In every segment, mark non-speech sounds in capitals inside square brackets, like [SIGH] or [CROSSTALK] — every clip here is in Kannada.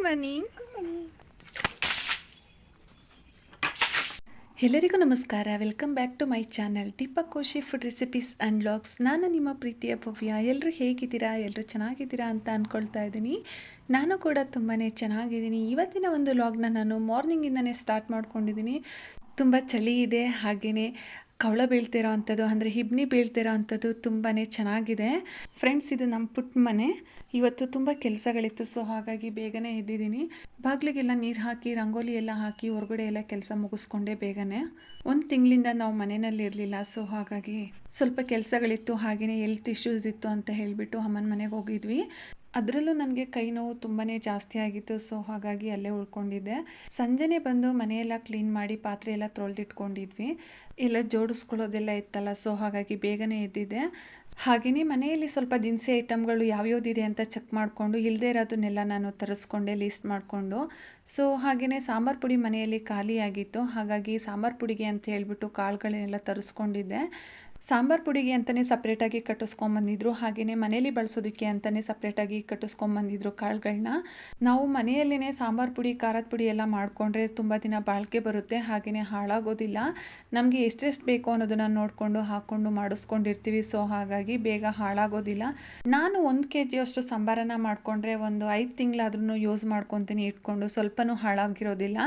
ಗುಡ್ ಮಾರ್ನಿಂಗ್ ಎಲ್ಲರಿಗೂ ನಮಸ್ಕಾರ. Welcome back to my channel Deepak Koshi food recipes and logs ನಾನು ನಿಮ್ಮ ಪ್ರೀತಿಯ ಭವ್ಯ. ಎಲ್ಲರೂ ಹೇಗಿದ್ದೀರಾ? ಎಲ್ಲರೂ ಚೆನ್ನಾಗಿದ್ದೀರಾ ಅಂತ ಅಂದ್ಕೊಳ್ತಾ ಇದ್ದೀನಿ. ನಾನು ಕೂಡ ತುಂಬಾ ಚೆನ್ನಾಗಿದ್ದೀನಿ. ಇವತ್ತಿನ ಒಂದು ಲಾಗ್ನ ನಾನು ಮಾರ್ನಿಂಗಿಂದನೇ ಸ್ಟಾರ್ಟ್ ಮಾಡ್ಕೊಂಡಿದ್ದೀನಿ. ತುಂಬ ಚಳಿ ಇದೆ ಹಾಗೆಯೇ ಕವಳ ಬೀಳ್ತಿರೋ ಅಂಥದ್ದು, ಅಂದರೆ ಹಿಬ್ನಿ ಬೀಳ್ತಿರೋ ಅಂಥದ್ದು ತುಂಬಾ ಚೆನ್ನಾಗಿದೆ. ಫ್ರೆಂಡ್ಸ್ ಇದು ನಮ್ಮ ಪುಟ್ಟ ಮನೆ. ಇವತ್ತು ತುಂಬ ಕೆಲಸಗಳಿತ್ತು ಸೊ ಹಾಗಾಗಿ ಬೇಗನೆ ಎದ್ದಿದ್ದೀನಿ. ಬಾಗಿಲಿಗೆಲ್ಲ ನೀರು ಹಾಕಿ, ರಂಗೋಲಿ ಎಲ್ಲ ಹಾಕಿ, ಹೊರಗಡೆ ಎಲ್ಲ ಕೆಲಸ ಮುಗಿಸ್ಕೊಂಡೆ ಬೇಗನೆ. ಒಂದು ತಿಂಗಳಿಂದ ನಾವು ಮನೆಯಲ್ಲಿ ಇರಲಿಲ್ಲ ಸೊ ಹಾಗಾಗಿ ಸ್ವಲ್ಪ ಕೆಲಸಗಳಿತ್ತು ಹಾಗೆಯೇ ಹೆಲ್ತ್ ಇಶ್ಯೂಸ್ ಇತ್ತು ಅಂತ ಹೇಳಿಬಿಟ್ಟು ಅಮ್ಮನ ಮನೆಗೆ ಹೋಗಿದ್ವಿ. ಅದರಲ್ಲೂ ನನಗೆ ಕೈ ನೋವು ತುಂಬಾ ಜಾಸ್ತಿ ಆಗಿತ್ತು, ಸೊ ಹಾಗಾಗಿ ಅಲ್ಲೇ ಉಳ್ಕೊಂಡಿದ್ದೆ. ಸಂಜೆನೆ ಬಂದು ಮನೆಯೆಲ್ಲ ಕ್ಲೀನ್ ಮಾಡಿ ಪಾತ್ರೆ ಎಲ್ಲ ತೊಳೆದಿಟ್ಕೊಂಡಿದ್ವಿ. ಎಲ್ಲ ಜೋಡಿಸ್ಕೊಳ್ಳೋದೆಲ್ಲ ಇತ್ತಲ್ಲ, ಸೊ ಹಾಗಾಗಿ ಬೇಗನೆ ಎದ್ದಿದ್ದೆ. ಹಾಗೆಯೇ ಮನೆಯಲ್ಲಿ ಸ್ವಲ್ಪ ದಿನಸಿ ಐಟಮ್ಗಳು ಯಾವ್ಯಾವ್ದಿದೆ ಅಂತ ಚೆಕ್ ಮಾಡಿಕೊಂಡು ಇಲ್ಲದೇ ಇರೋದನ್ನೆಲ್ಲ ನಾನು ತರಿಸ್ಕೊಂಡೆ ಲೀಸ್ಟ್ ಮಾಡಿಕೊಂಡು. ಸೊ ಹಾಗೆಯೇ ಸಾಂಬಾರು ಪುಡಿ ಮನೆಯಲ್ಲಿ ಖಾಲಿಯಾಗಿತ್ತು. ಹಾಗಾಗಿ ಸಾಂಬಾರು ಪುಡಿಗೆ ಅಂತ ಹೇಳಿಬಿಟ್ಟು ಕಾಳುಗಳನ್ನೆಲ್ಲ ತರಿಸ್ಕೊಂಡಿದ್ದೆ. ಸಾಂಬಾರು ಪುಡಿಗೆ ಅಂತಲೇ ಸಪ್ರೇಟಾಗಿ ಕಟ್ಟಿಸ್ಕೊಂಬಂದಿದ್ರು ಹಾಗೆಯೇ ಮನೇಲಿ ಬಳಸೋದಕ್ಕೆ ಅಂತಲೇ ಸಪ್ರೇಟಾಗಿ ಕಟ್ಟಿಸ್ಕೊಂಬಂದಿದ್ರು ಕಾಳುಗಳನ್ನ ನಾವು ಮನೆಯಲ್ಲೇ ಸಾಂಬಾರು ಪುಡಿ, ಖಾರದ ಪುಡಿ ಎಲ್ಲ ಮಾಡಿಕೊಂಡ್ರೆ ತುಂಬ ದಿನ ಬಾಳಿಕೆ ಬರುತ್ತೆ. ಹಾಗೆಯೇ ಹಾಳಾಗೋದಿಲ್ಲ. ನಮಗೆ ಎಷ್ಟೆಷ್ಟು ಬೇಕು ಅನ್ನೋದನ್ನು ನೋಡಿಕೊಂಡು ಹಾಕ್ಕೊಂಡು ಮಾಡಿಸ್ಕೊಂಡಿರ್ತೀವಿ. ಸೊ ಹಾಗಾಗಿ ಬೇಗ ಹಾಳಾಗೋದಿಲ್ಲ. ನಾನು ಒಂದು ಕೆ ಜಿಯಷ್ಟು ಸಾಂಬಾರನ್ನು ಮಾಡಿಕೊಂಡ್ರೆ ಒಂದು ಐದು ತಿಂಗಳಾದ್ರೂ ಯೂಸ್ ಮಾಡ್ಕೊತೀನಿ ಇಟ್ಕೊಂಡು. ಸ್ವಲ್ಪನೂ ಹಾಳಾಗಿರೋದಿಲ್ಲ.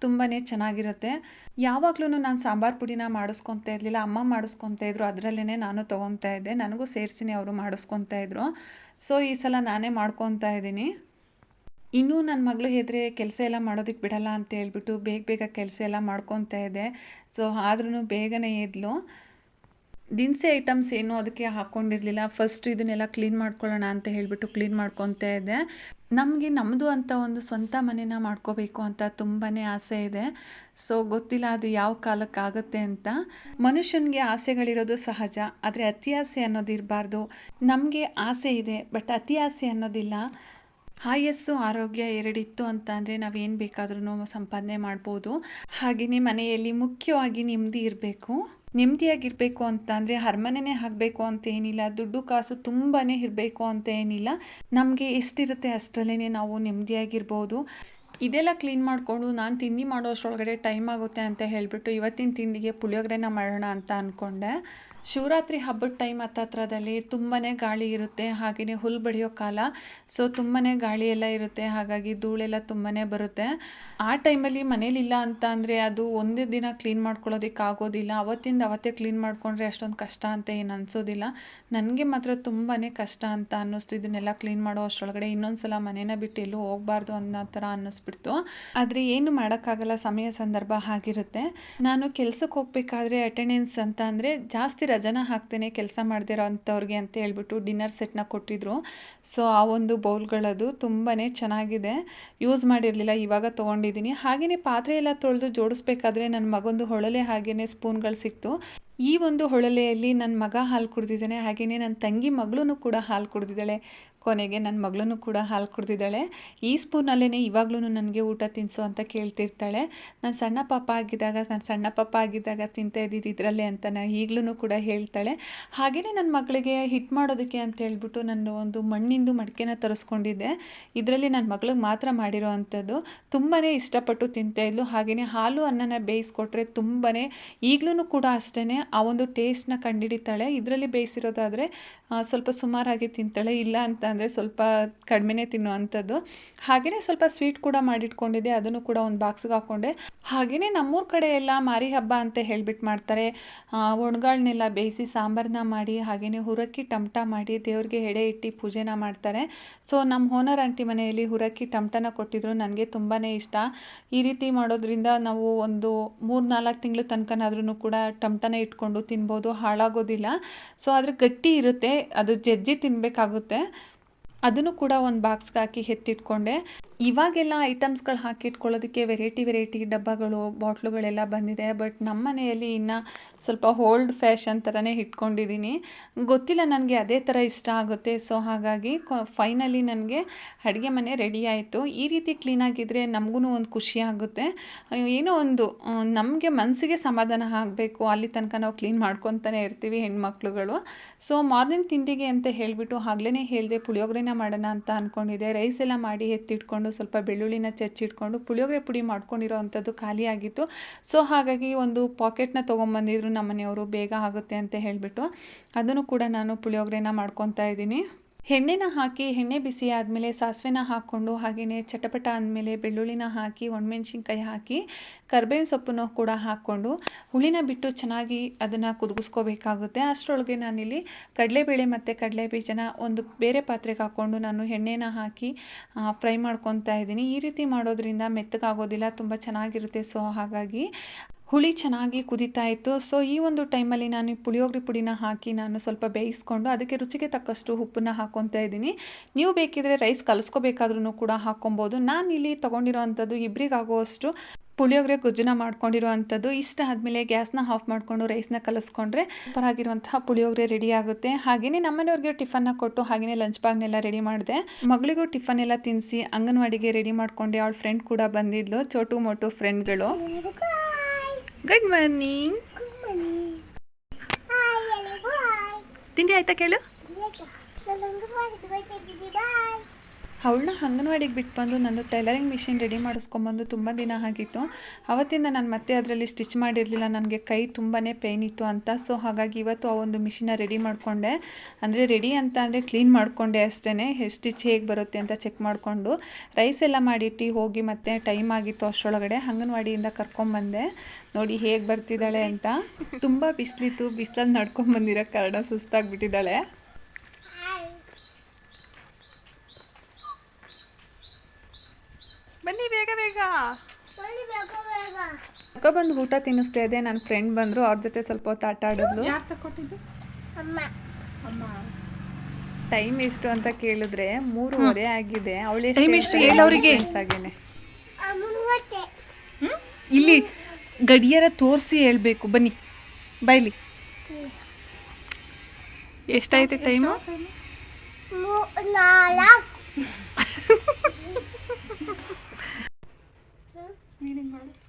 ತುಂಬಾ ಚೆನ್ನಾಗಿರುತ್ತೆ. ಯಾವಾಗಲೂ ನಾನು ಸಾಂಬಾರು ಪುಡಿನ ಮಾಡಿಸ್ಕೊತಾ ಇರಲಿಲ್ಲ, ಅಮ್ಮ ಮಾಡಿಸ್ಕೊತಾ ಇದ್ರು ಅದರಲ್ಲೇ ನಾನು ತೊಗೊತಾ ಇದ್ದೆ, ನನಗೂ ಸೇರಿಸಿನೇ ಅವರು ಮಾಡಿಸ್ಕೊತಾ ಇದ್ರು. ಸೊ ಈ ಸಲ ನಾನೇ ಮಾಡ್ಕೊತಾ ಇದ್ದೀನಿ. ಇನ್ನೂ ನನ್ನ ಮಗಳು ಹೆದ್ರೆ, ಕೆಲಸ ಎಲ್ಲ ಮಾಡೋದಕ್ಕೆ ಬಿಡಲ್ಲ ಅಂತ ಹೇಳ್ಬಿಟ್ಟು ಬೇಗ ಬೇಗ ಕೆಲಸ ಎಲ್ಲ ಮಾಡ್ಕೊತಾ ಇದ್ದೆ. ಸೊ ಆದ್ರೂ ಬೇಗನೆ ಎದ್ಲು. ದಿನಸಿ ಐಟಮ್ಸ್ ಏನು ಅದಕ್ಕೆ ಹಾಕ್ಕೊಂಡಿರಲಿಲ್ಲ ಫಸ್ಟ್ ಇದನ್ನೆಲ್ಲ ಕ್ಲೀನ್ ಮಾಡ್ಕೊಳ್ಳೋಣ ಅಂತ ಹೇಳಿಬಿಟ್ಟು ಕ್ಲೀನ್ ಮಾಡ್ಕೊತಾ ಇದೆ ನಮಗೆ ನಮ್ಮದು ಅಂತ ಒಂದು ಸ್ವಂತ ಮನೇನ ಮಾಡ್ಕೋಬೇಕು ಅಂತ ತುಂಬಾ ಆಸೆ ಇದೆ. ಸೊ ಗೊತ್ತಿಲ್ಲ ಅದು ಯಾವ ಕಾಲಕ್ಕೆ ಆಗುತ್ತೆ ಅಂತ. ಮನುಷ್ಯನಿಗೆ ಆಸೆಗಳಿರೋದು ಸಹಜ, ಆದರೆ ಅತಿ ಆಸೆ ಅನ್ನೋದು ಇರಬಾರ್ದು. ನಮಗೆ ಆಸೆ ಇದೆ ಬಟ್ ಅತಿ ಆಸೆ ಅನ್ನೋದಿಲ್ಲ. ಆಯಸ್ಸು ಆರೋಗ್ಯ ಎರಡಿತ್ತು ಅಂತ ಅಂದರೆ ನಾವೇನು ಬೇಕಾದ್ರೂ ಸಂಪಾದನೆ ಮಾಡ್ಬೋದು. ಹಾಗೆಯೇ ಮನೆಯಲ್ಲಿ ಮುಖ್ಯವಾಗಿ ನೆಮ್ಮದಿ ಇರಬೇಕು. ನೆಮ್ಮದಿಯಾಗಿರಬೇಕು ಅಂತ ಅಂದರೆ ಅರಮನೆನೇ ಆಗಬೇಕು ಅಂತ ಏನಿಲ್ಲ, ದುಡ್ಡು ಕಾಸು ತುಂಬಾ ಇರಬೇಕು ಅಂತ ಏನಿಲ್ಲ. ನಮಗೆ ಎಷ್ಟಿರುತ್ತೆ ಅಷ್ಟರಲ್ಲೇ ನಾವು ನೆಮ್ಮದಿಯಾಗಿರ್ಬೋದು. ಇದೆಲ್ಲ ಕ್ಲೀನ್ ಮಾಡಿಕೊಂಡು ನಾನು ತಿಂಡಿ ಮಾಡೋ ಅಷ್ಟರೊಳಗಡೆ ಟೈಮ್ ಆಗುತ್ತೆ ಅಂತ ಹೇಳಿಬಿಟ್ಟು ಇವತ್ತಿನ ತಿಂಡಿಗೆ ಪುಳಿಯೋಗರೆನ ಮಾಡೋಣ ಅಂತ ಅಂದ್ಕೊಂಡೆ ಶಿವರಾತ್ರಿ ಹಬ್ಬದ ಟೈಮ್ ಹತ್ತತ್ರದಲ್ಲಿ ತುಂಬಾ ಗಾಳಿ ಇರುತ್ತೆ ಹಾಗೆಯೇ ಹುಲ್ಲು ಬಡಿಯೋ ಕಾಲ. ಸೊ ತುಂಬಾ ಗಾಳಿ ಎಲ್ಲ ಇರುತ್ತೆ, ಹಾಗಾಗಿ ಧೂಳೆಲ್ಲ ತುಂಬಾ ಬರುತ್ತೆ. ಆ ಟೈಮಲ್ಲಿ ಮನೇಲಿಲ್ಲ ಅಂತ ಅಂದರೆ ಅದು ಒಂದೇ ದಿನ ಕ್ಲೀನ್ ಮಾಡ್ಕೊಳ್ಳೋದಕ್ಕೆ ಆಗೋದಿಲ್ಲ. ಅವತ್ತಿಂದ ಅವತ್ತೇ ಕ್ಲೀನ್ ಮಾಡಿಕೊಂಡ್ರೆ ಅಷ್ಟೊಂದು ಕಷ್ಟ ಅಂತ ಏನು ಅನಿಸೋದಿಲ್ಲ. ನನಗೆ ಮಾತ್ರ ತುಂಬಾ ಕಷ್ಟ ಅಂತ ಅನ್ನಿಸ್ತು. ಇದನ್ನೆಲ್ಲ ಕ್ಲೀನ್ ಮಾಡೋ ಅಷ್ಟರೊಳಗಡೆ ಇನ್ನೊಂದು ಸಲ ಮನೇನ ಬಿಟ್ಟು ಎಲ್ಲೂ ಹೋಗ್ಬಾರ್ದು ಅನ್ನೋ ಥರ ಅನ್ನಿಸ್ಬಿಡ್ತು. ಆದರೆ ಏನು ಮಾಡೋಕ್ಕಾಗಲ್ಲ, ಸಮಯ ಸಂದರ್ಭ ಆಗಿರುತ್ತೆ ನಾನು ಕೆಲಸಕ್ಕೆ ಹೋಗಬೇಕಾದ್ರೆ ಅಟೆಂಡೆನ್ಸ್ ಅಂತ ಅಂದರೆ ಜಾಸ್ತಿ ರಜನ ಹಾಕ್ತೇನೆ, ಕೆಲಸ ಮಾಡ್ದಿರೋ ಅಂಥವ್ರಿಗೆ ಅಂತ ಹೇಳ್ಬಿಟ್ಟು ಡಿನ್ನರ್ ಸೆಟ್ನ ಕೊಟ್ಟಿದ್ರು. ಸೊ, ಆ ಒಂದು ಬೌಲ್ಗಳದು ತುಂಬಾ ಚೆನ್ನಾಗಿದೆ. ಯೂಸ್ ಮಾಡಿರಲಿಲ್ಲ, ಇವಾಗ ತೊಗೊಂಡಿದ್ದೀನಿ. ಹಾಗೆಯೇ ಪಾತ್ರೆ ಎಲ್ಲ ತೊಳೆದು ಜೋಡಿಸ್ಬೇಕಾದ್ರೆ ನನ್ನ ಮಗೊಂದು ಹೊಳಲೆ ಹಾಗೆಯೇ ಸ್ಪೂನ್ಗಳು ಸಿಕ್ತು. ಈ ಒಂದು ಹೊಳಲೆಯಲ್ಲಿ ನನ್ನ ಮಗ ಹಾಲು ಕುಡ್ದಿದ್ದಾನೆ ಹಾಗೆಯೇ ನನ್ನ ತಂಗಿ ಮಗಳೂ ಕೂಡ ಹಾಲು ಕುಡ್ದಿದ್ದಾಳೆ, ಕೊನೆಗೆ ನನ್ನ ಮಗಳೂ ಕೂಡ ಹಾಲು ಕುಡ್ದಿದ್ದಾಳೆ. ಈ ಸ್ಪೂನಲ್ಲೇ ಇವಾಗ್ಲೂ ನನಗೆ ಊಟ ತಿನ್ನಿಸು ಅಂತ ಕೇಳ್ತಿರ್ತಾಳೆ. ನಾನು ಸಣ್ಣ ಪಾಪ ಆಗಿದ್ದಾಗ, ನಾನು ಸಣ್ಣ ಪಾಪ ಆಗಿದ್ದಾಗ ತಿಂತಾ ಇದ್ದಿದ್ದು ಇದರಲ್ಲೇ ಅಂತ ನಾನು ಈಗಲೂ ಕೂಡ ಹೇಳ್ತಾಳೆ. ಹಾಗೆಯೇ ನನ್ನ ಮಗಳಿಗೆ ಹಿಟ್ ಮಾಡೋದಕ್ಕೆ ಅಂತ ಹೇಳ್ಬಿಟ್ಟು ನಾನು ಒಂದು ಮಣ್ಣಿಂದು ಮಡಿಕೆನ ತರಿಸ್ಕೊಂಡಿದ್ದೆ. ಇದರಲ್ಲಿ ನನ್ನ ಮಗಳಿಗೆ ಮಾತ್ರ ಮಾಡಿರೋ ಅಂಥದ್ದು. ತುಂಬಾ ಇಷ್ಟಪಟ್ಟು ತಿಂತಾಯಿದ್ಲು ಹಾಗೆಯೇ ಹಾಲು ಅನ್ನನ ಬೇಯಿಸ್ಕೊಟ್ರೆ ತುಂಬಾ ಈಗಲೂ ಕೂಡ ಅಷ್ಟೇ ಆ ಒಂದು ಟೇಸ್ಟ್ನ ಕಂಡುಹಿಡಿತಾಳೆ ಇದರಲ್ಲಿ ಬೇಯಿಸಿರೋದಾದರೆ ಸ್ವಲ್ಪ ಸುಮಾರಾಗಿ ತಿಂತಾಳೆ, ಇಲ್ಲ ಅಂತ ಅಂದರೆ ಸ್ವಲ್ಪ ಕಡಿಮೆನೇ ತಿನ್ನುವಂಥದ್ದು ಹಾಗೆಯೇ ಸ್ವಲ್ಪ ಸ್ವೀಟ್ ಕೂಡ ಮಾಡಿಟ್ಕೊಂಡಿದ್ದೆ, ಅದನ್ನು ಕೂಡ ಒಂದು ಬಾಕ್ಸ್ಗೆ ಹಾಕ್ಕೊಂಡೆ ಹಾಗೆಯೇ ನಮ್ಮೂರ ಕಡೆ ಎಲ್ಲ ಮಾರಿ ಹಬ್ಬ ಅಂತ ಹೇಳ್ಬಿಟ್ಟು ಮಾಡ್ತಾರೆ. ಒಣಗಾಳನ್ನೆಲ್ಲ ಬೇಯಿಸಿ ಸಾಂಬಾರನ್ನ ಮಾಡಿ ಹಾಗೆಯೇ ಹುರಕ್ಕಿ ಟಮಟ ಮಾಡಿ ದೇವ್ರಿಗೆ ಎಡೆ ಇಟ್ಟು ಪೂಜೆನ ಮಾಡ್ತಾರೆ. ಸೊ, ನಮ್ಮ ಓನರ್ ಆಂಟಿ ಮನೆಯಲ್ಲಿ ಹುರಕ್ಕಿ ಟಮಟನ ಕೊಟ್ಟಿದ್ರು, ನನಗೆ ತುಂಬಾ ಇಷ್ಟ. ಈ ರೀತಿ ಮಾಡೋದ್ರಿಂದ ನಾವು ಒಂದು ಮೂರು ನಾಲ್ಕು ತಿಂಗಳು ತನಕನಾದ್ರೂ ಕೂಡ ಟಮಟನ ಇಟ್ಕೊಂಡು ತಿನ್ಬೋದು ಹಾಳಾಗೋದಿಲ್ಲ. ಸೊ ಆದರೆ ಗಟ್ಟಿ ಇರುತ್ತೆ. ಅದು ಜಜ್ಜಿ ತಿನ್ನಬೇಕಾಗುತ್ತೆ ಅದನ್ನು ಕೂಡ ಒಂದು ಬಾಕ್ಸ್ಗೆ ಹಾಕಿ ಎತ್ತಿಟ್ಕೊಂಡೆ. ಇವಾಗೆಲ್ಲ ಐಟಮ್ಸ್ಗಳು ಹಾಕಿಟ್ಕೊಳ್ಳೋದಕ್ಕೆ ವೆರೈಟಿ ವೆರೈಟಿ ಡಬ್ಬಗಳು, ಬಾಟ್ಲುಗಳೆಲ್ಲ ಬಂದಿದೆ. ಬಟ್ ನಮ್ಮ ಮನೆಯಲ್ಲಿ ಇನ್ನು ಸ್ವಲ್ಪ ಓಲ್ಡ್ ಫ್ಯಾಷನ್ ಥರನೇ ಇಟ್ಕೊಂಡಿದ್ದೀನಿ ಗೊತ್ತಿಲ್ಲ, ನನಗೆ ಅದೇ ಥರ ಇಷ್ಟ ಆಗುತ್ತೆ. ಸೊ ಹಾಗಾಗಿ ಫೈನಲಿ ನನಗೆ ಅಡುಗೆ ಮನೆ ರೆಡಿ ಆಯಿತು. ಈ ರೀತಿ ಕ್ಲೀನಾಗಿದ್ದರೆ ನಮಗೂ ಒಂದು ಖುಷಿ ಆಗುತ್ತೆ. ಏನೋ ಒಂದು ನಮಗೆ ಮನಸ್ಸಿಗೆ ಸಮಾಧಾನ ಆಗಬೇಕು. ಅಲ್ಲಿ ತನಕ ನಾವು ಕ್ಲೀನ್ ಮಾಡ್ಕೊತಾನೆ ಇರ್ತೀವಿ ಹೆಣ್ಮಕ್ಳುಗಳು. ಸೊ ಮಾರ್ನಿಂಗ್ ತಿಂಡಿಗೆ ಅಂತ ಹೇಳಿಬಿಟ್ಟು ಆಗ್ಲೇ ಹೇಳಿದೆ, ಪುಳಿಯೋಗರೆನ ಪುಳಿಯೋಗರೆನ ಮಾಡೋಣ ಅಂತ ಅಂದ್ಕೊಂಡಿದ್ದೆ ರೈಸ್ ಎಲ್ಲ ಮಾಡಿ ಎತ್ತಿಟ್ಕೊಂಡು ಸ್ವಲ್ಪ ಬೆಳ್ಳುಳ್ಳಿನ ಚಚ್ಚಿಟ್ಕೊಂಡು ಪುಳಿಯೋಗರೆ ಪುಡಿ ಮಾಡ್ಕೊಂಡಿರೋ ಖಾಲಿಯಾಗಿತ್ತು ಸೊ, ಹಾಗಾಗಿ ಒಂದು ಪಾಕೆಟ್ನ ತೊಗೊಂಬಂದಿದ್ರು ನಮ್ಮ ಮನೆಯವರು ಬೇಗ ಆಗುತ್ತೆ ಅಂತ ಹೇಳಿಬಿಟ್ಟು ಅದನ್ನು ಕೂಡ ನಾನು ಪುಳಿಯೋಗರೆನ ಮಾಡ್ಕೊತಾ ಇದ್ದೀನಿ. ಎಣ್ಣೆನ ಹಾಕಿ, ಎಣ್ಣೆ ಬಿಸಿ ಆದಮೇಲೆ ಸಾಸಿವೆನ ಹಾಕ್ಕೊಂಡು ಹಾಗೆಯೇ ಚಟಪಟ ಅಂದಮೇಲೆ ಬೆಳ್ಳುಳ್ಳಿನ ಹಾಕಿ, ಒಣಮೆಣ್ಸಿನ್ಕಾಯಿ ಹಾಕಿ, ಕರ್ಬೇವಿನ ಸೊಪ್ಪನ್ನು ಕೂಡ ಹಾಕ್ಕೊಂಡು ಹುಳಿನ ಬಿಟ್ಟು ಚೆನ್ನಾಗಿ ಅದನ್ನು ಕುದಿಸ್ಕೋಬೇಕಾಗುತ್ತೆ. ಅಷ್ಟರೊಳಗೆ ನಾನಿಲ್ಲಿ ಕಡಲೆಬೇಳೆ ಮತ್ತು ಕಡಲೆ ಬೀಜನ ಒಂದು ಬೇರೆ ಪಾತ್ರೆಗೆ ಹಾಕ್ಕೊಂಡು ನಾನು ಎಣ್ಣೆನ ಹಾಕಿ ಫ್ರೈ ಮಾಡ್ಕೊತಾ ಇದ್ದೀನಿ. ಈ ರೀತಿ ಮಾಡೋದ್ರಿಂದ ಮೆತ್ತಗಾಗೋದಿಲ್ಲ, ತುಂಬ ಚೆನ್ನಾಗಿರುತ್ತೆ. ಸೊ, ಹಾಗಾಗಿ ಹುಳಿ ಚೆನ್ನಾಗಿ ಕುದೀತಾ ಇತ್ತು. ಸೊ ಈ ಒಂದು ಟೈಮಲ್ಲಿ ನಾನು ಪುಳಿಯೋಗರೆ ಪುಡಿನ ಹಾಕಿ ನಾನು ಸ್ವಲ್ಪ ಬೇಯಿಸ್ಕೊಂಡು ಅದಕ್ಕೆ ರುಚಿಗೆ ತಕ್ಕಷ್ಟು ಉಪ್ಪನ್ನ ಹಾಕ್ಕೊತಾ ಇದ್ದೀನಿ. ನೀವು ಬೇಕಿದ್ರೆ ರೈಸ್ ಕಲಿಸ್ಕೋಬೇಕಾದ್ರೂ ಕೂಡ ಹಾಕ್ಕೊಬೋದು ನಾನು ಇಲ್ಲಿ ತೊಗೊಂಡಿರೋ ಅಂಥದ್ದು ಇಬ್ಬರಿಗಾಗುವಷ್ಟು ಪುಳಿಯೋಗರೆ ಗೊಜ್ಜನ್ನ ಮಾಡ್ಕೊಂಡಿರೋ ಅಂಥದ್ದು ಇಷ್ಟ ಆದಮೇಲೆ ಗ್ಯಾಸ್ನ ಆಫ್ ಮಾಡಿಕೊಂಡು ರೈಸ್ನ ಕಲಿಸ್ಕೊಂಡ್ರೆ ಆಗಿರುವಂತಹ ಪುಳಿಯೋಗರೆ ರೆಡಿ ಆಗುತ್ತೆ. ಹಾಗೆಯೇ ನಮ್ಮನೆಯವ್ರಿಗೆ ಟಿಫನ್ನ ಕೊಟ್ಟು ಹಾಗೆಯೇ ಲಂಚ್ ಬಾಗ್ನೆಲ್ಲ ರೆಡಿ ಮಾಡಿದೆ. ಮಗಳಿಗೂ ಟಿಫನ್ ಎಲ್ಲ ತಿನ್ನಿಸಿ ಅಂಗನವಾಡಿಗೆ ರೆಡಿ ಮಾಡ್ಕೊಂಡೆ. ಅವಳ ಫ್ರೆಂಡ್ ಕೂಡ ಬಂದಿದ್ಲು. ಚೋಟು ಮೋಟು ಫ್ರೆಂಡ್ಗಳು ಗುಡ್ ಮಾರ್ನಿಂಗ್ ತಿಂಡಿ ಆಯ್ತಾ ಕೇಳು? ಅವಳನ್ನ ಅಂಗನವಾಡಿಗೆ ಬಿಟ್ಟು ಬಂದು ನಂದು ಟೈಲರಿಂಗ್ ಮಿಷಿನ್ ರೆಡಿ ಮಾಡಿಸ್ಕೊಂಬಂದು ತುಂಬ ದಿನ ಆಗಿತ್ತು. ಅವತ್ತಿಂದ ನಾನು ಮತ್ತೆ ಅದರಲ್ಲಿ ಸ್ಟಿಚ್ ಮಾಡಿರಲಿಲ್ಲ. ನನಗೆ ಕೈ ತುಂಬಾ ಪೇಯ್ನ್ ಇತ್ತು ಅಂತ. ಸೊ, ಹಾಗಾಗಿ ಇವತ್ತು ಆ ಒಂದು ಮಿಷಿನ ರೆಡಿ ಮಾಡಿಕೊಂಡೆ. ಅಂದರೆ ರೆಡಿ ಅಂತ ಅಂದರೆ ಕ್ಲೀನ್ ಮಾಡಿಕೊಂಡೆ ಅಷ್ಟೇ ಸ್ಟಿಚ್ ಹೇಗೆ ಬರುತ್ತೆ ಅಂತ ಚೆಕ್ ಮಾಡಿಕೊಂಡು ರೈಸ್ ಎಲ್ಲ ಮಾಡಿಟ್ಟು ಹೋಗಿ ಮತ್ತೆ ಟೈಮ್ ಆಗಿತ್ತು ಅಷ್ಟರೊಳಗಡೆ ಅಂಗನವಾಡಿಯಿಂದ ಕರ್ಕೊಂಬಂದೆ. ನೋಡಿ ಹೇಗೆ ಬರ್ತಿದ್ದಾಳೆ ಅಂತ. ತುಂಬ ಬಿಸಿಲಿತ್ತು. ಬಿಸಿಲಲ್ಲಿ ನಡ್ಕೊಂಬಂದಿರೋ ಕಾರಣ ಸುಸ್ತಾಗ್ಬಿಟ್ಟಿದ್ದಾಳೆ. ಬನ್ನಿ ಬೇಗ ಬೇಗ. ಅಕ್ಕ ಬಂದು ಊಟ ತಿನ್ನಿಸ್ತಾ ಇದೆ. ನನ್ನ ಫ್ರೆಂಡ್ ಬಂದರು. ಅವ್ರ ಜೊತೆ ಸ್ವಲ್ಪ ಹೊತ್ತು ಆಟ ಆಡಿದ್ಲು. ಯಾರು ತಕೊಟ್ಟಿದ್ದು ಅಮ್ಮ. ಅಮ್ಮ. ಟೈಮ್ ಎಷ್ಟು ಅಂತ ಕೇಳಿದ್ರೆ ಮೂರುವರೆ ಆಗಿದೆ. ಅವಳು ಟೈಮ್ ಎಷ್ಟು? ಹೇಳೋರಿಗೆ ಅವ್ರಿಗೆ. ಆಗೇನೆ ಹ್ಮ್? ಇಲ್ಲಿ ಗಡಿಯಾರ ತೋರಿಸಿ ಹೇಳ್ಬೇಕು. ಬನ್ನಿ ಬೈಲಿ. ಎಷ್ಟಾಯ್ತು ಟೈಮು [LAUGHS] [LAUGHS]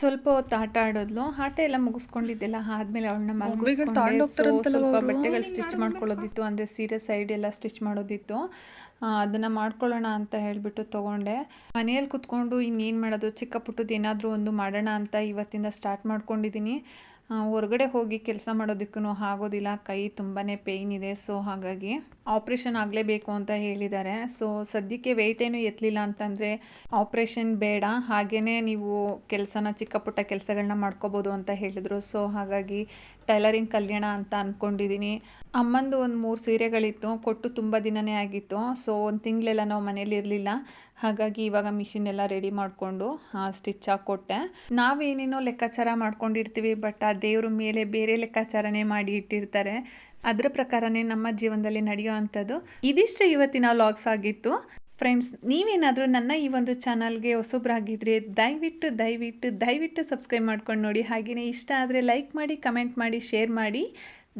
ಸ್ವಲ್ಪ ಹೊತ್ತು ಆಟ ಆಡೋದ್ಲು. ಆಟ ಎಲ್ಲ ಮುಗಿಸ್ಕೊಂಡಿದ್ದೆಲ್ಲ ಆದ್ಮೇಲೆ ಅವಳನ್ನ ಮಲಗಿಸ್ಕೊಂಡೆ. ಸ್ವಲ್ಪ ಬಟ್ಟೆಗಳು ಸ್ಟಿಚ್ ಮಾಡ್ಕೊಳ್ಳೋದಿತ್ತು. ಅಂದರೆ ಸೀರೆ ಸೈಡ್ ಎಲ್ಲ ಸ್ಟಿಚ್ ಮಾಡೋದಿತ್ತು. ಅದನ್ನು ಮಾಡ್ಕೊಳ್ಳೋಣ ಅಂತ ಹೇಳಿಬಿಟ್ಟು ತೊಗೊಂಡೆ. ಮನೆಯಲ್ಲಿ ಕುತ್ಕೊಂಡು ಇನ್ನೇನು ಮಾಡೋದು? ಚಿಕ್ಕ ಪುಟ್ಟದ್ದು ಏನಾದರೂ ಒಂದು ಮಾಡೋಣ ಅಂತ ಇವತ್ತಿಂದ ಸ್ಟಾರ್ಟ್ ಮಾಡ್ಕೊಂಡಿದ್ದೀನಿ. ಹೊರಗಡೆ ಹೋಗಿ ಕೆಲಸ ಮಾಡೋದಕ್ಕೂ ಆಗೋದಿಲ್ಲ. ಕೈ ತುಂಬಾ ಪೇಯ್ನ್ ಇದೆ. ಸೊ ಹಾಗಾಗಿ ಆಪ್ರೇಷನ್ ಆಗಲೇಬೇಕು ಅಂತ ಹೇಳಿದ್ದಾರೆ. ಸೊ ಸದ್ಯಕ್ಕೆ ವೆಯ್ಟ್ ಏನು ಎತ್ತಲಿಲ್ಲ ಅಂತಂದರೆ ಆಪ್ರೇಷನ್ ಬೇಡ. ಹಾಗೆಯೇ ನೀವು ಕೆಲಸನ ಚಿಕ್ಕ ಪುಟ್ಟ ಕೆಲಸಗಳನ್ನ ಮಾಡ್ಕೋಬೋದು ಅಂತ ಹೇಳಿದರು. ಸೊ ಹಾಗಾಗಿ ಟೈಲರಿಂಗ್ ಕಲ್ಯಾಣ ಅಂತ ಅಂದ್ಕೊಂಡಿದ್ದೀನಿ ಅಮ್ಮಂದು ಒಂದು ಮೂರು ಸೀರೆಗಳಿತ್ತು, ಕೊಟ್ಟು ತುಂಬ ದಿನವೇ ಆಗಿತ್ತು. ಸೊ ಒಂದು ತಿಂಗಳೆಲ್ಲ ನಾವು ಮನೇಲಿ ಇರಲಿಲ್ಲ. ಹಾಗಾಗಿ ಇವಾಗ ಮಿಷಿನ್ ಎಲ್ಲ ರೆಡಿ ಮಾಡಿಕೊಂಡು ಸ್ಟಿಚ್ ಹಾಕ್ಕೊಟ್ಟೆ ನಾವೇನೇನೋ ಲೆಕ್ಕಾಚಾರ ಮಾಡ್ಕೊಂಡಿರ್ತೀವಿ ಬಟ್ ಆ ದೇವ್ರ ಮೇಲೆ ಬೇರೆ ಲೆಕ್ಕಾಚಾರನೇ ಮಾಡಿ ಇಟ್ಟಿರ್ತಾರೆ. ಅದರ ಪ್ರಕಾರನೇ ನಮ್ಮ ಜೀವನದಲ್ಲಿ ನಡೆಯೋ ಅಂಥದ್ದು. ಇದಿಷ್ಟು ಇವತ್ತಿನ ಲಾಗ್ಸ್ ಆಗಿತ್ತು. ಫ್ರೆಂಡ್ಸ್ ನೀವೇನಾದರೂ ನನ್ನ ಈ ಒಂದು ಚಾನಲ್ಗೆ ಹೊಸೊಬ್ಬರಾಗಿದ್ದರೆ ದಯವಿಟ್ಟು ದಯವಿಟ್ಟು ದಯವಿಟ್ಟು ಸಬ್ಸ್ಕ್ರೈಬ್ ಮಾಡ್ಕೊಂಡು ನೋಡಿ. ಹಾಗೆಯೇ ಇಷ್ಟ ಆದರೆ ಲೈಕ್ ಮಾಡಿ ಕಮೆಂಟ್ ಮಾಡಿ ಶೇರ್ ಮಾಡಿ.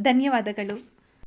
ಧನ್ಯವಾದಗಳು.